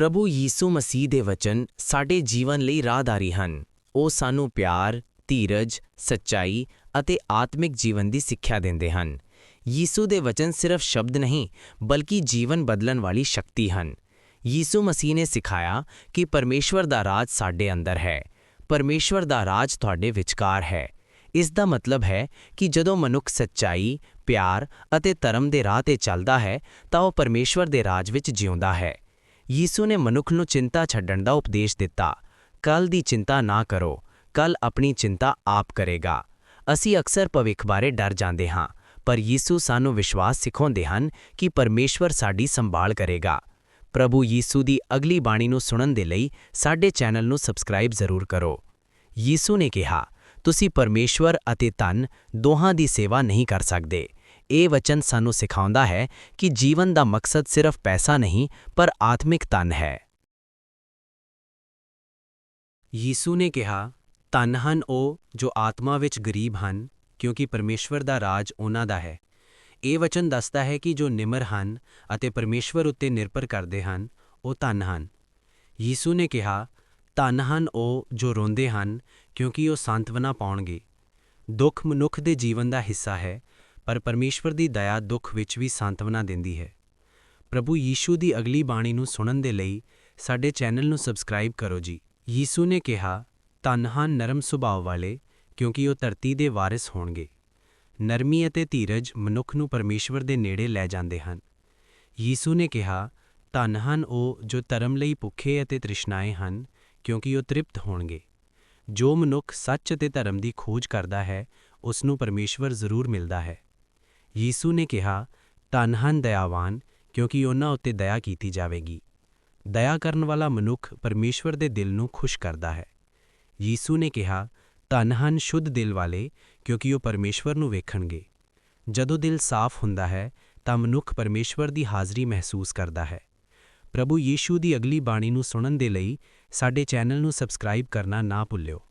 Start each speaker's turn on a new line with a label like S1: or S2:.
S1: ਪ੍ਰਭੂ ਯੀਸੂ ਮਸੀਹ ਦੇ ਵਚਨ ਸਾਡੇ ਜੀਵਨ ਲਈ ਰਾਹਦਾਰੀ ਹਨ। ਉਹ ਸਾਨੂੰ ਪਿਆਰ, ਧੀਰਜ, ਸੱਚਾਈ ਅਤੇ ਆਤਮਿਕ ਜੀਵਨ ਦੀ ਸਿੱਖਿਆ ਦਿੰਦੇ ਹਨ। ਯੀਸੂ ਦੇ ਵਚਨ ਸਿਰਫ ਸ਼ਬਦ ਨਹੀਂ, ਬਲਕਿ ਜੀਵਨ ਬਦਲਣ ਵਾਲੀ ਸ਼ਕਤੀ ਹਨ। ਯੀਸੂ ਮਸੀਹ ਨੇ ਸਿਖਾਇਆ ਕਿ ਪਰਮੇਸ਼ਵਰ ਦਾ ਰਾਜ ਸਾਡੇ ਅੰਦਰ ਹੈ। ਪਰਮੇਸ਼ਵਰ ਦਾ ਰਾਜ ਤੁਹਾਡੇ ਵਿਚਕਾਰ ਹੈ। ਇਸ ਦਾ ਮਤਲਬ ਹੈ ਕਿ ਜਦੋਂ ਮਨੁੱਖ ਸੱਚਾਈ, ਪਿਆਰ ਅਤੇ ਧਰਮ ਦੇ ਰਾਹ ਤੇ ਚੱਲਦਾ ਹੈ, ਤਾਂ ਉਹ ਪਰਮੇਸ਼ਵਰ ਦੇ ਰਾਜ ਵਿੱਚ ਜਿਉਂਦਾ ਹੈ। ਯੀਸੂ ਨੇ ਮਨੁੱਖ ਨੂੰ ਚਿੰਤਾ ਛੱਡਣ ਦਾ ਉਪਦੇਸ਼ ਦਿੱਤਾ। ਕੱਲ ਦੀ ਚਿੰਤਾ ਨਾ ਕਰੋ। ਕੱਲ ਆਪਣੀ ਚਿੰਤਾ ਆਪ ਕਰੇਗਾ। ਅਸੀਂ ਅਕਸਰ ਭਵਿੱਖ ਬਾਰੇ ਡਰ ਜਾਂਦੇ ਹਾਂ, ਪਰ ਯੀਸੂ ਸਾਨੂੰ ਵਿਸ਼ਵਾਸ ਸਿਖਾਉਂਦੇ ਹਨ ਕਿ ਪਰਮੇਸ਼ਵਰ ਸਾਡੀ ਸੰਭਾਲ ਕਰੇਗਾ। ਪ੍ਰਭੂ ਯੀਸੂ ਦੀ ਅਗਲੀ ਬਾਣੀ ਨੂੰ ਸੁਣਨ ਦੇ ਲਈ ਸਾਡੇ ਚੈਨਲ ਨੂੰ ਸਬਸਕ੍ਰਾਈਬ ਜ਼ਰੂਰ ਕਰੋ। ਯੀਸੂ ਨੇ ਕਿਹਾ, ਤੁਸੀਂ ਪਰਮੇਸ਼ਵਰ ਅਤੇ ਧਨ ਦੋਹਾਂ ਦੀ ਸੇਵਾ ਨਹੀਂ ਕਰ ਸਕਦੇ। ਇਹ ਵਚਨ ਸਾਨੂੰ ਸਿਖਾਉਂਦਾ ਹੈ ਕਿ ਜੀਵਨ ਦਾ ਮਕਸਦ ਸਿਰਫ ਪੈਸਾ ਨਹੀਂ, ਪਰ ਆਤਮਿਕ ਧਨ ਹੈ। ਯੀਸੂ ਨੇ ਕਿਹਾ, ਧਨ ਹਨ ਉਹ ਜੋ ਆਤਮਾ ਵਿੱਚ ਗਰੀਬ ਹਨ, ਕਿਉਂਕਿ ਪਰਮੇਸ਼ਵਰ ਦਾ ਰਾਜ ਉਹਨਾਂ ਦਾ ਹੈ। ਇਹ ਵਚਨ ਦੱਸਦਾ ਹੈ ਕਿ ਜੋ ਨਿਮਰ ਹਨ ਅਤੇ ਪਰਮੇਸ਼ਵਰ ਉੱਤੇ ਨਿਰਭਰ ਕਰਦੇ ਹਨ, ਉਹ ਧਨ ਹਨ। ਯੀਸੂ ਨੇ ਕਿਹਾ, ਧਨ ਹਨ ਉਹ ਜੋ ਰੋਂਦੇ ਹਨ, ਕਿਉਂਕਿ ਉਹ ਸੰਤਵਨਾ ਪਾਉਣਗੇ। ਦੁੱਖ ਮਨੁੱਖ ਦੇ ਜੀਵਨ ਦਾ ਹਿੱਸਾ ਹੈ ਪਰ ਪਰਮੇਸ਼ਵਰ ਦੀ ਦਇਆ ਦੁੱਖ ਵਿੱਚ ਵੀ ਸੰਤਵਨਾ ਦਿੰਦੀ ਹੈ। ਪ੍ਰਭੂ ਯੀਸ਼ੂ ਦੀ ਅਗਲੀ ਬਾਣੀ ਨੂੰ ਸੁਣਨ ਦੇ ਲਈ ਸਾਡੇ ਚੈਨਲ ਨੂੰ ਸਬਸਕ੍ਰਾਈਬ ਕਰੋ ਜੀ। ਯੀਸੂ ਨੇ ਕਿਹਾ ਧੰਨ ਹਨ ਨਰਮ ਸੁਭਾਅ ਵਾਲੇ, ਕਿਉਂਕਿ ਉਹ ਧਰਤੀ ਦੇ ਵਾਰਿਸ ਹੋਣਗੇ। ਨਰਮੀ ਅਤੇ ਧੀਰਜ ਮਨੁੱਖ ਨੂੰ ਪਰਮੇਸ਼ਵਰ ਦੇ ਨੇੜੇ ਲੈ ਜਾਂਦੇ ਹਨ। ਯੀਸੂ ਨੇ ਕਿਹਾ ਧੰਨ ਹਨ ਉਹ ਜੋ ਧਰਮ ਲਈ ਭੁੱਖੇ ਅਤੇ ਤ੍ਰਿਸ਼ਨਾਏ ਹਨ, ਕਿਉਂਕਿ ਉਹ ਤ੍ਰਿਪਤ ਹੋਣਗੇ। ਜੋ ਮਨੁੱਖ ਸੱਚ ਅਤੇ ਧਰਮ ਦੀ ਖੋਜ ਕਰਦਾ ਹੈ, ਉਸ ਨੂੰ ਪਰਮੇਸ਼ਵਰ ਜ਼ਰੂਰ ਮਿਲਦਾ ਹੈ। ਯੀਸੂ ਨੇ ਕਿਹਾ, ਧੰਨ ਹਨ ਦਇਆਵਾਨ, ਕਿਉਂਕਿ ਉਹਨਾਂ ਉੱਤੇ ਦਇਆ ਕੀਤੀ ਜਾਵੇਗੀ। ਦਇਆ ਕਰਨ ਵਾਲਾ ਮਨੁੱਖ ਪਰਮੇਸ਼ਵਰ ਦੇ ਦਿਲ ਨੂੰ ਖੁਸ਼ ਕਰਦਾ ਹੈ। ਯੀਸੂ ਨੇ ਕਿਹਾ, ਧੰਨ ਹਨ ਸ਼ੁੱਧ ਦਿਲ ਵਾਲੇ, ਕਿਉਂਕਿ ਉਹ ਪਰਮੇਸ਼ਵਰ ਨੂੰ ਵੇਖਣਗੇ। ਜਦੋਂ ਦਿਲ ਸਾਫ਼ ਹੁੰਦਾ ਹੈ, ਤਾਂ ਮਨੁੱਖ ਪਰਮੇਸ਼ਵਰ ਦੀ ਹਾਜ਼ਰੀ ਮਹਿਸੂਸ ਕਰਦਾ ਹੈ। ਪ੍ਰਭੂ ਯੀਸ਼ੂ ਦੀ ਅਗਲੀ ਬਾਣੀ ਨੂੰ ਸੁਣਨ ਦੇ ਲਈ ਸਾਡੇ ਚੈਨਲ ਨੂੰ ਸਬਸਕ੍ਰਾਈਬ ਕਰਨਾ ਨਾ ਭੁੱਲਿਓ।